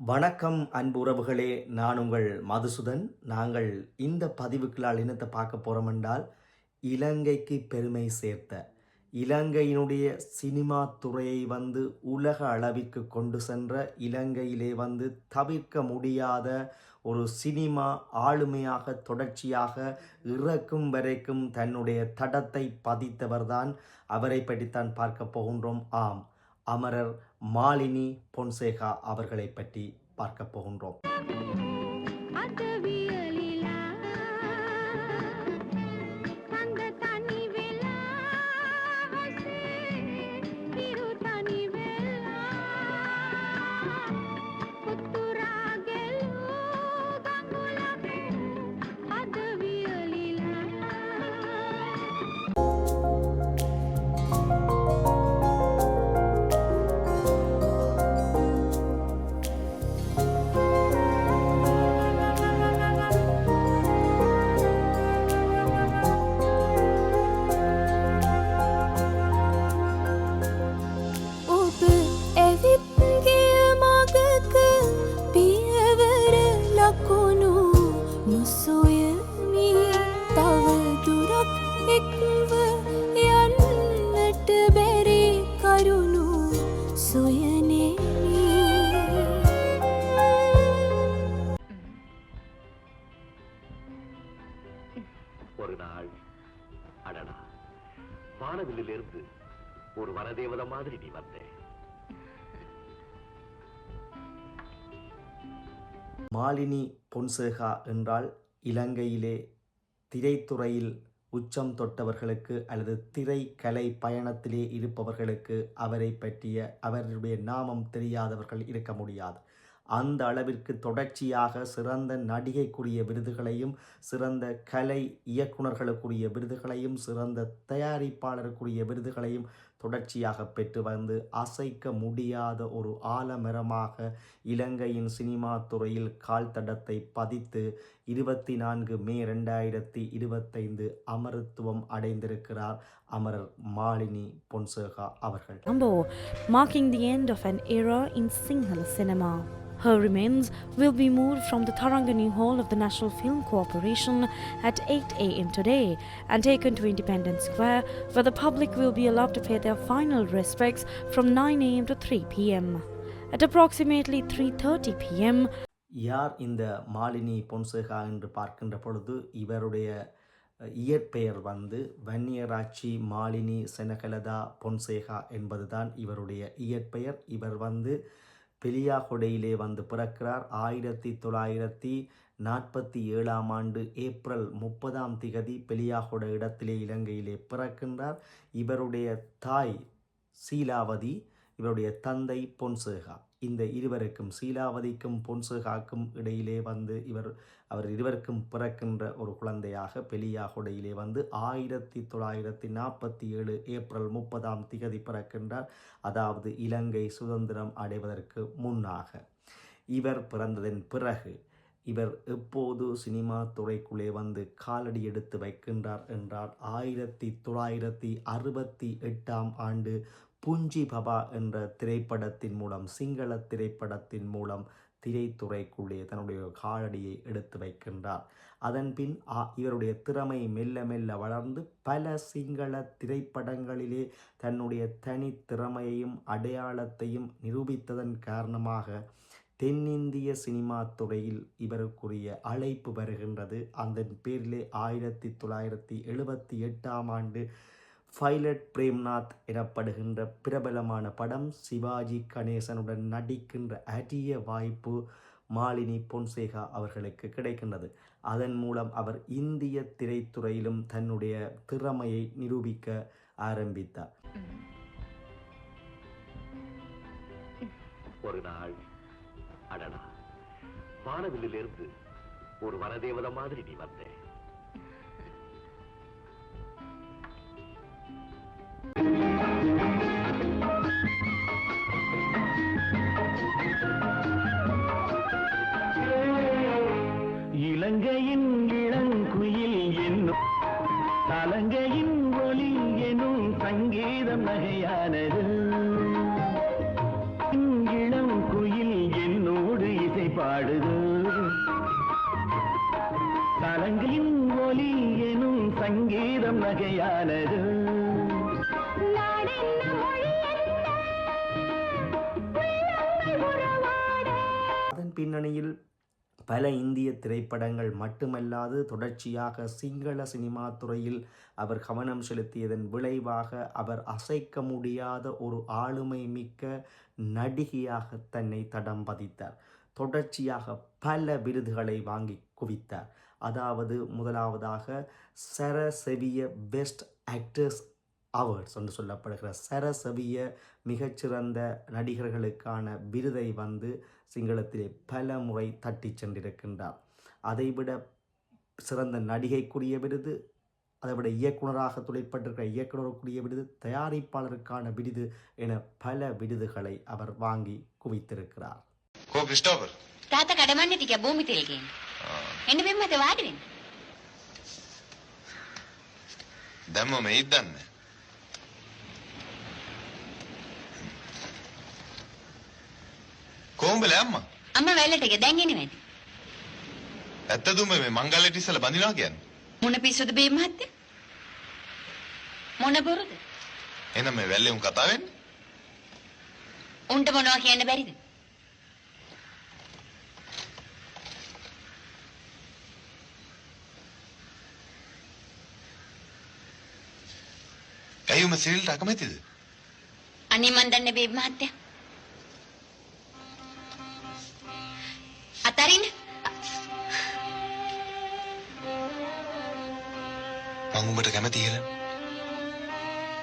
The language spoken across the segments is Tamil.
வணக்கம் அன்பு உறவுகளே. நான் உங்கள் மதுசுதன். நாங்கள் இந்த பதிவுகளால் என்னத்தை பார்க்க போகிறோம் என்றால் இலங்கைக்கு பெருமை சேர்த்த இலங்கையினுடைய சினிமா துறையை வந்து உலக அளவிற்கு கொண்டு சென்ற இலங்கையிலே வந்து தவிர்க்க முடியாத ஒரு சினிமா ஆளுமையாக தொடர்ச்சியாக இறக்கும் வரைக்கும் தன்னுடைய தடத்தை பதித்தவர்தான் அவரை பற்றித்தான் பார்க்க போகின்றோம். ஆம். அமரர் மாலினி பொன்சேகா அவர்களை பற்றி பார்க்க போகின்றோம். நாள். அடடா. வானவில்லிருந்து ஒரு வனதேவதை மாதிரி நீ வந்த. மாலினி பொன்சேகா என்றால் இலங்கையிலே திரைத்துறையில் உச்சம் தொட்டவர்களுக்கு அல்லது திரைக்கலை பயணத்திலே இருப்பவர்களுக்கு அவரை பற்றிய அவருடைய நாமம் தெரியாதவர்கள் இருக்க முடியாது. அந்த அளவிற்கு தொடர்ச்சியாக சிறந்த நடிகைக்குரிய விருதுகளையும் சிறந்த கலை இயக்குனர்களுக்குரிய விருதுகளையும் சிறந்த தயாரிப்பாளருக்குரிய விருதுகளையும் தொடர்ச்சியாக பெற்று வந்து அசைக்க முடியாத ஒரு ஆலமரமாக இலங்கையின் சினிமா துறையில் கால் தடத்தை பதித்து இருபத்தி நான்கு மே ரெண்டாயிரத்தி இருபத்தைந்து அமரத்துவம் அடைந்திருக்கிறார் அமரர் மாலினி பொன்சேகா அவர்கள் Colombo, marking the end of an in in cinema. Her remains will be moved from the Tarangani Hall of the National Film Corporation at 8 a.m. today and taken to Independence Square, where the public will be allowed to pay their final respects from 9 a.m. to 3 p.m. At approximately 3:30 p.m., யார் இந்த மாலினி பொன்சேகா என்று பார்க்கின்ற பொழுது இவருடைய இயற்பெயர் வந்து வன்னியராட்சி மாலினி செனகலதா பொன்சேகா என்பதுதான் இவருடைய இயற்பெயர் இவர் வந்து பெலியாகொடையிலே வந்து பிறக்கிறார். ஆயிரத்தி தொள்ளாயிரத்தி நாற்பத்தி ஏழாம் ஆண்டு ஏப்ரல் முப்பதாம் திகதி பெலியாகொட இடத்திலே இலங்கையிலே பிறக்கின்றார். இவருடைய தாய் சீலாவதி இவருடைய தந்தை பொன்சேகா. இந்த இருவருக்கும் சீலாவதிக்கும் பொன்சுகாக்கும் இடையிலே வந்து இவர் அவர் இருவருக்கும் பிறக்கின்ற ஒரு குழந்தையாக பெலியாகுடையிலே வந்து ஆயிரத்தி தொள்ளாயிரத்தி நாற்பத்தி ஏழு ஏப்ரல் முப்பதாம் திகதி பிறக்கின்றார். அதாவது இலங்கை சுதந்திரம் அடைவதற்கு முன்னாக. இவர் பிறந்ததன் பிறகு இவர் எப்போது சினிமா துறைக்குள்ளே வந்து காலடி எடுத்து வைக்கின்றார் என்றால் ஆயிரத்தி தொள்ளாயிரத்தி அறுபத்தி எட்டாம் ஆண்டு புஞ்சி பபா என்ற திரைப்படத்தின் மூலம் சிங்கள திரைப்படத்தின் மூலம் திரைத்துறைக்குள்ளே தன்னுடைய காலடியை எடுத்து வைக்கின்றார். அதன்பின் ஆ- இவருடைய திறமை மெல்ல மெல்ல வளர்ந்து பல சிங்கள திரைப்படங்களிலே தன்னுடைய தனி திறமையையும் அடையாளத்தையும் நிரூபித்ததன் காரணமாக தென்னிந்திய சினிமா துறையில் இவருக்குரிய அழைப்பு வருகின்றது. அதன் பேரிலே ஆயிரத்தி தொள்ளாயிரத்தி எழுபத்தி எட்டாம் ஆண்டு ஃபைலட் பிரேம்நாத் எனப்படுகின்ற பிரபலமான படம் சிவாஜி கணேசனுடன் நடிக்கின்ற அரிய வாய்ப்பு மாலினி பொன்சேகா அவர்களுக்கு கிடைக்கின்றது. அதன் மூலம் அவர் இந்திய திரைத்துறையிலும் தன்னுடைய திறமையை நிரூபிக்க ஆரம்பித்தார். ஒரு நாள் அடடா வானவில்லிலிருந்து ஒரு வரதேவத மாதிரி நீ வந்தேன் தலங்கையின் ஒளி எனும் சங்கீதம் நகையானது. இளம் குயில் என்னோடு பாடுது. தலங்கின் ஒலி எனும் சங்கீதம் நகையானது. பின்னணியில் பல இந்திய திரைப்படங்கள் மட்டுமல்லாது தொடர்ச்சியாக சிங்கள சினிமா துறையில் அவர் கவனம் செலுத்தியதன் விளைவாக அவர் அசைக்க முடியாத ஒரு ஆளுமை மிக்க நடிகையாக தன்னை தடம் பதித்தார். தொடர்ச்சியாக பல விருதுகளை வாங்கி குவித்தார். அதாவது முதலாவதாக சரசெவிய பெஸ்ட் ஆக்டர்ஸ் அவார்ட்ஸ் என்று சொல்லப்படுகிற சரசெவிய மிகச்சிறந்த நடிகர்களுக்கான விருதை வந்து சிங்களத்திலே பல முறை தட்டி சென்றிருக்கின்றார். அதைவிட சிறந்த நடிகைக்குரிய விருது அதைவிட இயக்குனராக தொழிற்பட்டிருக்கிற இயக்குனருக்குரிய விருது தயாரிப்பாளருக்கான விருது என பல விருதுகளை அவர் வாங்கி குவித்திருக்கிறார். கோ கிறிஸ்டோபர். කෝම්බල අම්ම අම්මා වැල්ලට ගියා දැන් එන්නේ වැඩි. ඇත්තදුම මේ මංගල්ලට ඉස්සල බඳිනවා කියන්නේ මොන පිස්සුද බේ මහත්තයා? මොන බොරුද? එහෙනම් මේ වැල්ලේ උන් කතා වෙන්නේ උන්ට මොනවා කියන්න බැරිද? ඇයි උම සිරිල්ට අකමැතිද අනේ මන් දන්නේ බේ මහත්තයා. අතරින් මං උඹට කැමති කියලා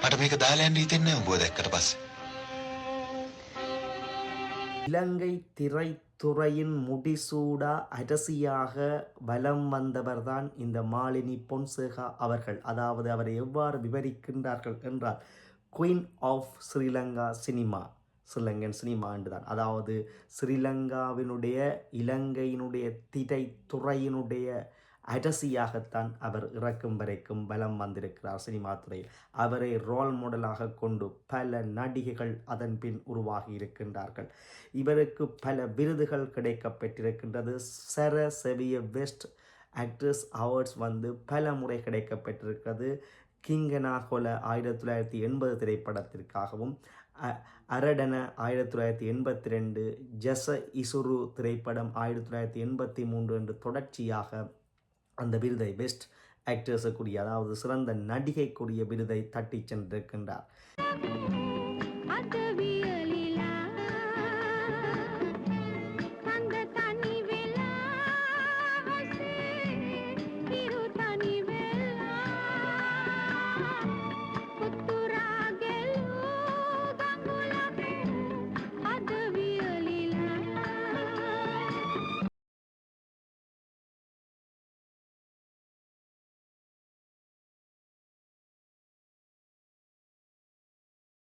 මට මේක දාලා යන්න හිතෙන්නේ නැහැ උඹව දැක්කට පස්සේ இலங்கை திரைத்துறையின் முடிசூடா அரசியாக வலம் வந்தவர்தான் இந்த மாலினி பொன்சேகா அவர்கள் அதாவது அவரை எவ்வாறு விவரிக்கின்றார்கள் என்றால் queen of Sri Lanka cinema Sri Lankan cinema என்றுதான் அதாவது ஸ்ரீலங்காவினுடைய இலங்கையினுடைய திரைத்துறையினுடைய அரசியாகத்தான் அவர் இறக்கும் வரைக்கும் பலம் வந்திருக்கிறார் சினிமா துறையில். அவரை ரோல் மாடலாக கொண்டு பல நடிகைகள் அதன் பின் உருவாகி இருக்கின்றார்கள். இவருக்கு பல விருதுகள் கிடைக்கப் பெற்றிருக்கின்றது. சர செவிய பெஸ்ட் ஆக்ட்ரஸ் அவார்ட்ஸ் வந்து பல முறை கிடைக்கப்பெற்றிருக்கிறது கிங்கனாகொல ஆயிரத்தி தொள்ளாயிரத்தி எண்பது திரைப்படத்திற்காகவும் அ- அரடன ஆயிரத்தி தொள்ளாயிரத்தி எண்பத்தி ரெண்டு ஜச இசுரு திரைப்படம் ஆயிரத்தி தொள்ளாயிரத்தி எண்பத்தி மூன்று என்று தொடர்ச்சியாக அந்த விருதை பெஸ்ட் ஆக்டர்ஸுக்குரிய அதாவது சிறந்த நடிகைக்குரிய விருதை தட்டி சென்றிருக்கின்றார்.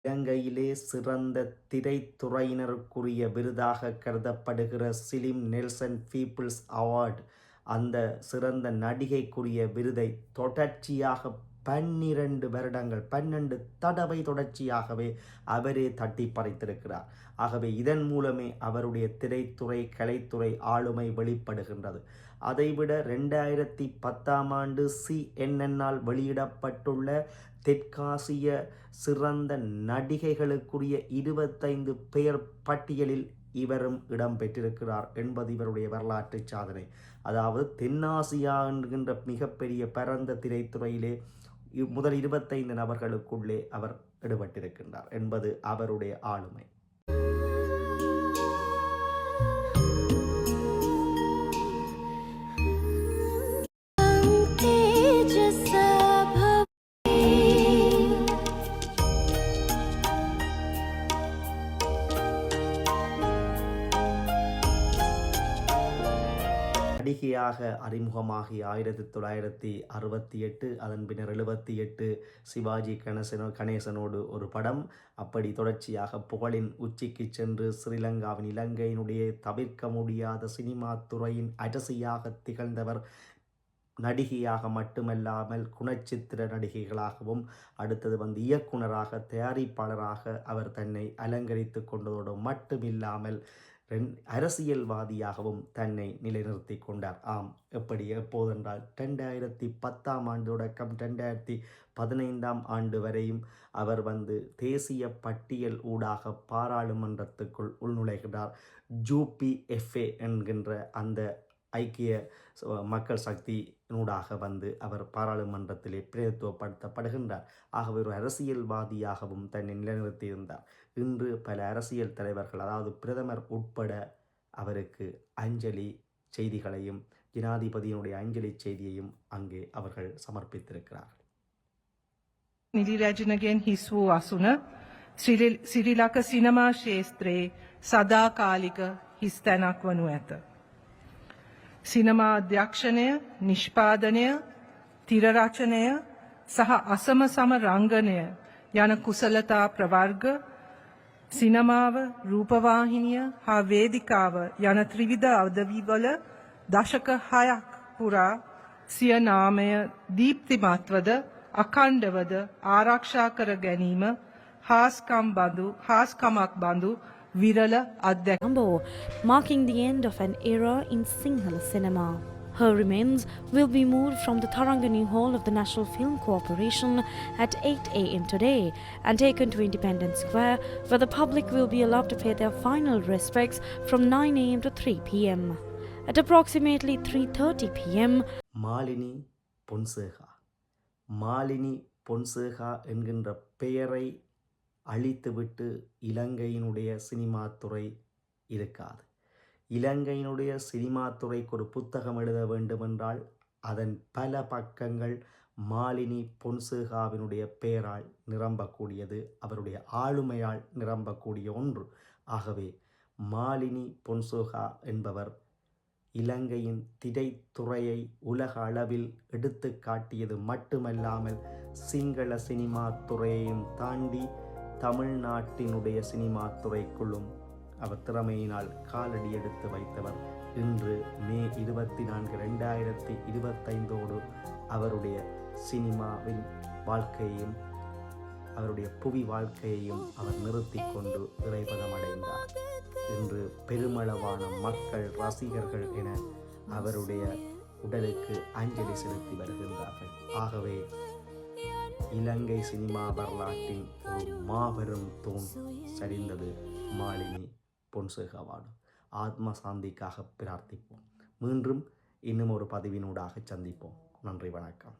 இலங்கையிலே சிறந்த திரைத்துறையினருக்குரிய விருதாக கருதப்படுகிற சிலிம் நெல்சன் பீப்புள்ஸ் அவார்ட். அந்த சிறந்த நடிகைக்குரிய விருதை தொடர்ச்சியாக பன்னிரண்டு வருடங்கள் பன்னெண்டு தடவை தொடர்ச்சியாகவே அவரே தட்டி பறைத்திருக்கிறார் ஆகவே இதன் மூலமே அவருடைய திரைத்துறை கலைத்துறை ஆளுமை வெளிப்படுகின்றது. அதைவிட ரெண்டாயிரத்தி பத்தாம் ஆண்டு சிஎன்என்னால் வெளியிடப்பட்டுள்ள தெற்காசிய சிறந்த நடிகைகளுக்குரிய இருபத்தைந்து பெயர் பட்டியலில் இவரும் இடம் பெற்றிருக்கிறார் என்பது இவருடைய வரலாற்று சாதனை. அதாவது தென்னாசியா என்கின்ற மிகப்பெரிய பரந்த திரைத்துறையிலே முதல் இருபத்தைந்து நபர்களுக்குள்ளே அவர் ஈடுபட்டிருக்கின்றார் என்பது அவருடைய ஆளுமை. நடிகையாக அறிமுகமாகி ஆயிரத்தி தொள்ளாயிரத்தி அறுபத்தி எட்டு அதன் பின்னர் எழுபத்தி எட்டு சிவாஜி கணேசனோ கணேசனோடு ஒரு படம். அப்படி தொடர்ச்சியாக புகழின் உச்சிக்கு சென்று ஸ்ரீலங்காவின் இலங்கையினுடைய தவிர்க்க முடியாத சினிமா துறையின் அரசியாக திகழ்ந்தவர். நடிகையாக மட்டுமல்லாமல் குணச்சித்திர நடிகைகளாகவும் அடுத்தது வந்து இயக்குனராக தயாரிப்பாளராக அவர் தன்னை அலங்கரித்து கொண்டதோடு மட்டுமில்லாமல் அரசியல்வாதியாகவும் தன்னை நிலைநிறுத்தி கொண்டார். ஆம் எப்படி எப்போதென்றால் ரெண்டாயிரத்தி பத்தாம் ஆண்டு தொடக்கம் ரெண்டாயிரத்தி பதினைந்தாம் ஆண்டு வரையும் அவர் வந்து தேசிய பட்டியல் ஊடாக பாராளுமன்றத்துக்குள் உள்நுழைகிறார். ஜூபிஎஃப்ஏ என்கின்ற அந்த ஐக்கிய ச- மக்கள் சக்தியினூடாக வந்து அவர் பாராளுமன்றத்திலே பிரதித்துவப்படுத்தப்படுகின்றார் ஆகவே ஒரு அரசியல்வாதியாகவும் தன்னை நிலைநிறுத்தியிருந்தார் இன்று பல அரசியல் தலைவர்கள் அதாவது பிரதமர் உட்பட அவருக்கு அஞ்சலி செய்திகளையும் ஜனாதிபதியினுடைய அஞ்சலி செய்தியையும் அங்கே அவர்கள் சமர்ப்பித்திருக்கிறார்கள் නිරිරැජනගෙන් හිස් වූ අසුන ශ්‍රී- සිරිලක සිනමා ශේස්ත්‍රයේ සදාකාලික හිස්තැනක් වනු ඇත. සිනමා අධ්‍යක්ෂණය නිෂ්පාදනය තිරරචනය සහ අසම සම රංගනය යන කුසලතා ප්‍රවර්ග සිනමාව රූපවාහිනිය හා වේදිකාව යන ත්‍රිවිධ අවදවිවල දශක හයක් පුරා සිය නාමය දීප්තිමත්වද අකණ්ඩවද ආරක්ෂා කර ගැනීම හාස්කම් බඳු හාස්කමක් බඳු വിരല Rambo, marking the end of an era in Sinhala cinema. Her remains will be moved from the Tarangani Hall of the National Film Corporation at 8 a.m. today and taken to Independence Square, where the public will be allowed to pay their final respects from 9 a.m. to 3 p.m. At approximately 3:30 p.m., Malini Fonseka Malini Fonseka என்கின்ற பெயரை அழித்துவிட்டு இலங்கையினுடைய சினிமா துறை இருக்காது. இலங்கையினுடைய சினிமா துறைக்கு ஒரு புத்தகம் எழுத வேண்டுமென்றால் அதன் பல பக்கங்கள் மாலினி பொன்சேகாவினுடைய பெயரால் நிரம்பக்கூடியது அவருடைய ஆளுமையால் நிரம்பக்கூடிய ஒன்று. ஆகவே மாலினி பொன்சோகா என்பவர் இலங்கையின் திரைத்துறையை உலக அளவில் எடுத்து காட்டியது மட்டுமல்லாமல் சிங்கள சினிமா துறையையும் தாண்டி தமிழ்நாட்டினுடைய சினிமா துறைக்குள்ளும் அவர் திறமையினால் காலடி எடுத்து வைத்தவர். இன்று மே இருபத்தி நான்கு ரெண்டாயிரத்தி இருபத்தைந்தோடு அவருடைய சினிமாவின் வாழ்க்கையையும் அவருடைய புவி வாழ்க்கையையும் அவர் நிறுத்தி கொண்டு இறைபதம் அடைந்தார் இன்று பெருமளவான மக்கள் ரசிகர்கள் என அவருடைய உடலுக்கு அஞ்சலி செலுத்தி வருகின்றார்கள். ஆகவே இலங்கை சினிமா வரலாற்றின் ஒரு மாபெரும் தூண் சரிந்தது. மாலினி பொன்சேகாவாடு ஆத்ம சாந்திக்காக பிரார்த்திப்போம். மீண்டும் இன்னும் ஒரு பதிவினூடாக சந்திப்போம். நன்றி வணக்கம்.